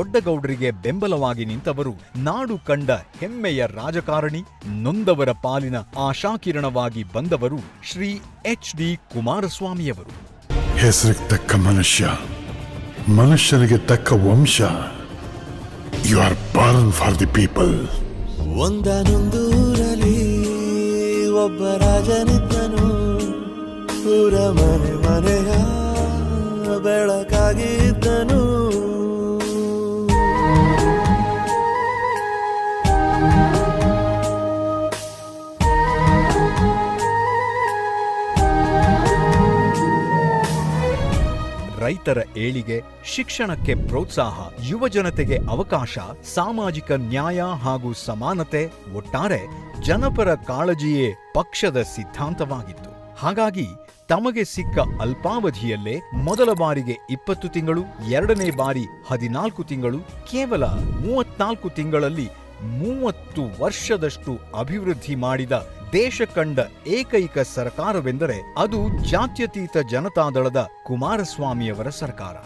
ದೊಡ್ಡಗೌಡರಿಗೆ ಬೆಂಬಲವಾಗಿ ನಿಂತವರು ನಾಡು ಕಂಡ ಹೆಮ್ಮೆಯ ರಾಜಕಾರಣಿ ನೊಂದವರ ಪಾಲಿನ ಆಶಾಕಿರಣವಾಗಿ ಬಂದವರು ಶ್ರೀ ಎಚ್ ಡಿ ಕುಮಾರಸ್ವಾಮಿಯವರು. ಹೆಸರಿಗೆ ತಕ್ಕ ಮನುಷ್ಯ ಮನುಷ್ಯನಿಗೆ ತಕ್ಕ ವಂಶ. You are born for the people ಒಂದನೊಂದೂರಲ್ಲಿ ಒಬ್ಬ ರಾಜನಿದ್ದನು. ಊರ ಮನೆ ಮನೆಯ ಬೆಳಕಾಗಿದ್ದನು ರೈತರ ಏಳಿಗೆ ಶಿಕ್ಷಣಕ್ಕೆ ಪ್ರೋತ್ಸಾಹ ಯುವಜನತೆಗೆ ಅವಕಾಶ, ಸಾಮಾಜಿಕ ನ್ಯಾಯ ಹಾಗೂ ಸಮಾನತೆ ಒಟ್ಟಾರೆ ಜನಪರ ಕಾಳಜಿಯೇ ಪಕ್ಷದ ಸಿದ್ಧಾಂತವಾಗಿತ್ತು. ಹಾಗಾಗಿ ತಮಗೆ ಸಿಕ್ಕ ಅಲ್ಪಾವಧಿಯಲ್ಲೇ ಮೊದಲ ಬಾರಿಗೆ ಇಪ್ಪತ್ತು ತಿಂಗಳು, ಎರಡನೇ ಬಾರಿ ಹದಿನಾಲ್ಕು ತಿಂಗಳು, ಕೇವಲ ಮೂವತ್ನಾಲ್ಕು ತಿಂಗಳಲ್ಲಿ ಮೂವತ್ತು ವರ್ಷದಷ್ಟು ಅಭಿವೃದ್ಧಿ ಮಾಡಿದ ದೇಶ ಕಂಡ ಏಕೈಕ ಸರ್ಕಾರವೆಂದರೆ ಅದು ಜಾತ್ಯತೀತ ಜನತಾದಳದ ಕುಮಾರಸ್ವಾಮಿಯವರ ಸರ್ಕಾರ.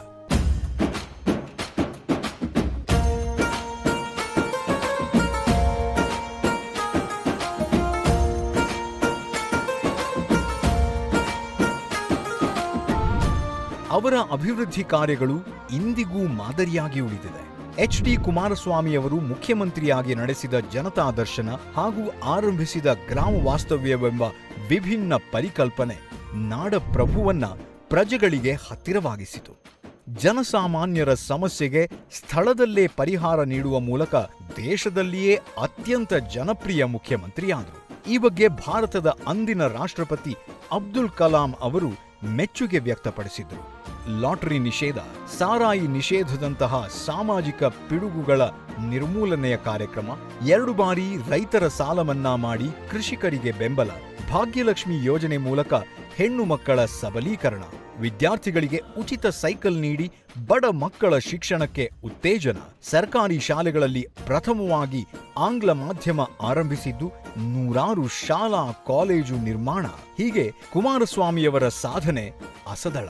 ಅವರ ಅಭಿವೃದ್ಧಿ ಕಾರ್ಯಗಳು ಇಂದಿಗೂ ಮಾದರಿಯಾಗಿ ಉಳಿದಿದೆ. ಎಚ್ ಡಿ ಕುಮಾರಸ್ವಾಮಿಯವರು ಮುಖ್ಯಮಂತ್ರಿಯಾಗಿ ನಡೆಸಿದ ಜನತಾ ದರ್ಶನ ಹಾಗೂ ಆರಂಭಿಸಿದ ಗ್ರಾಮ ವಾಸ್ತವ್ಯವೆಂಬ ವಿಭಿನ್ನ ಪರಿಕಲ್ಪನೆ ನಾಡಪ್ರಭುವನ್ನ ಪ್ರಜೆಗಳಿಗೆ ಹತ್ತಿರವಾಗಿಸಿತು. ಜನಸಾಮಾನ್ಯರ ಸಮಸ್ಯೆಗೆ ಸ್ಥಳದಲ್ಲೇ ಪರಿಹಾರ ನೀಡುವ ಮೂಲಕ ದೇಶದಲ್ಲಿಯೇ ಅತ್ಯಂತ ಜನಪ್ರಿಯ ಮುಖ್ಯಮಂತ್ರಿಯಾದರು. ಈ ಬಗ್ಗೆ ಭಾರತದ ಅಂದಿನ ರಾಷ್ಟ್ರಪತಿ ಅಬ್ದುಲ್ ಕಲಾಂ ಅವರು ಮೆಚ್ಚುಗೆ ವ್ಯಕ್ತಪಡಿಸಿದ್ರು. ಲಾಟರಿ ನಿಷೇಧ, ಸಾರಾಯಿ ನಿಷೇಧದಂತಹ ಸಾಮಾಜಿಕ ಪಿಡುಗುಗಳ ನಿರ್ಮೂಲನೆಯ ಕಾರ್ಯಕ್ರಮ, ಎರಡು ಬಾರಿ ರೈತರ ಸಾಲ ಮನ್ನಾ ಮಾಡಿ ಕೃಷಿಕರಿಗೆ ಬೆಂಬಲ, ಭಾಗ್ಯಲಕ್ಷ್ಮಿ ಯೋಜನೆ ಮೂಲಕ ಹೆಣ್ಣು ಮಕ್ಕಳ ಸಬಲೀಕರಣ. ವಿದ್ಯಾರ್ಥಿಗಳಿಗೆ ಉಚಿತ ಸೈಕಲ್ ನೀಡಿ ಬಡ ಮಕ್ಕಳ ಶಿಕ್ಷಣಕ್ಕೆ ಉತ್ತೇಜನ. ಸರ್ಕಾರಿ ಶಾಲೆಗಳಲ್ಲಿ ಪ್ರಥಮವಾಗಿ ಆಂಗ್ಲ ಮಾಧ್ಯಮ ಆರಂಭಿಸಿದ್ದು ನೂರಾರು ಶಾಲಾ ಕಾಲೇಜು ನಿರ್ಮಾಣ. ಹೀಗೆ ಕುಮಾರಸ್ವಾಮಿಯವರ ಸಾಧನೆ ಅಸದಳ.